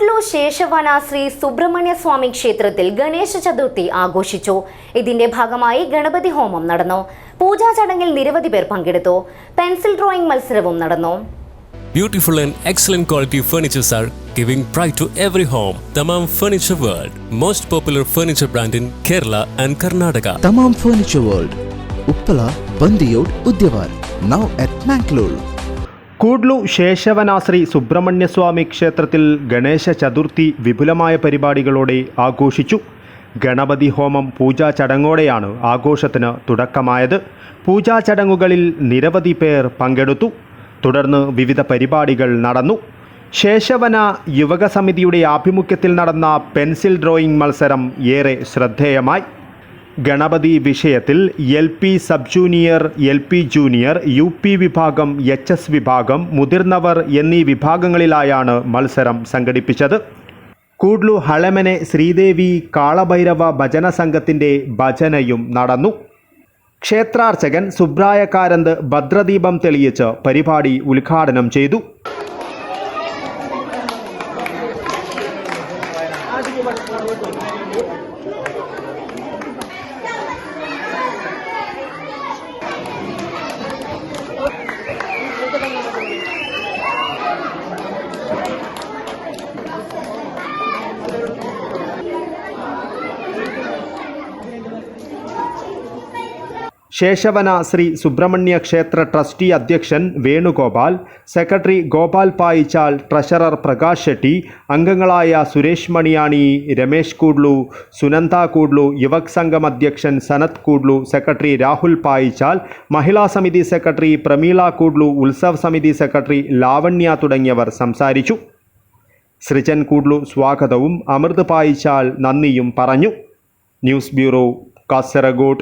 കൂഡ്ലു ശേഷവന ശ്രീ സുബ്രഹ്മണ്യ സ്വാമി ക്ഷേത്രത്തിൽ ഗണേശ ചതുർത്ഥി ആഘോഷിച്ചു ഇതിന്റെ ഭാഗമായി ഗണപതി ഹോമം നടന്നു പൂജാ ചടങ്ങിൽ നിരവധി പേർ പങ്കെടുത്തു പെൻസിൽ ഡ്രോയിങ് മത്സരവും നടന്നു Beautiful and excellent quality furnitures are giving pride to every home. Tamam Furniture World, most popular furniture brand in Kerala and Karnataka. Thamam furniture world Uppala Bandiyod Udyavar now at Mangalore Kudlu ശേഷവനാശ്രീ Subrahmanyaswamy ക്ഷേത്രത്തിൽ ഗണേശ ചതുർത്ഥി വിപുലമായ പരിപാടികളോടെ ആഘോഷിച്ചു. ഗണപതി ഹോമം പൂജാ ചടങ്ങോടെയാണ് ആഘോഷത്തിന് തുടക്കമായത്. പൂജാ ചടങ്ങുകളിൽ നിരവധി പേർ പങ്കെടുത്തു. തുടർന്ന് വിവിധ പരിപാടികൾ നടന്നു. ശേഷവന യുവക സമിതിയുടെ ആഭിമുഖ്യത്തിൽ നടന്ന പെൻസിൽ ഡ്രോയിംഗ് മത്സരം ഏറെ ശ്രദ്ധേയമായി. ഗണപതി വിഷയത്തിൽ L P sub junior L P junior U P വിഭാഗം എച്ച് എസ് വിഭാഗം മുതിർന്നവർ എന്നീ വിഭാഗങ്ങളിലായാണ് മത്സരം സംഘടിപ്പിച്ചത്. കൂഡ്ലു ഹളമനെ ശ്രീദേവി കാളഭൈരവ ഭജന സംഘത്തിന്റെ ഭജനയും നടന്നു. ക്ഷേത്രാർച്ചകൻ സുബ്രായക്കാരന്ത് ഭദ്രദീപം തെളിയിച്ച് പരിപാടി ഉദ്ഘാടനം ചെയ്തു. ശേഷവന ശ്രീ സുബ്രഹ്മണ്യ ക്ഷേത്ര ട്രസ്റ്റി അധ്യക്ഷൻ വേണുഗോപാൽ സെക്രട്ടറി ഗോപാൽ പായിച്ചാൽ ട്രഷറർ പ്രകാശ് ഷെട്ടി അംഗങ്ങളായ സുരേഷ് മണിയാണി രമേശ് കൂഡ്ലു സുനന്ദ കൂഡ്ലു യുവക് സംഘം അധ്യക്ഷൻ സനത് കൂഡ്ലു സെക്രട്ടറി രാഹുൽ പായിച്ചാൽ മഹിളാ സമിതി സെക്രട്ടറി പ്രമീള കൂഡ്ലു ഉത്സവ് സമിതി സെക്രട്ടറി ലാവണ്യ തുടങ്ങിയവർ സംസാരിച്ചു. സൃജൻ കൂഡ്ലു സ്വാഗതവും അമൃത് പായിച്ചാൽ നന്ദിയും പറഞ്ഞു. News bureau Kasaragod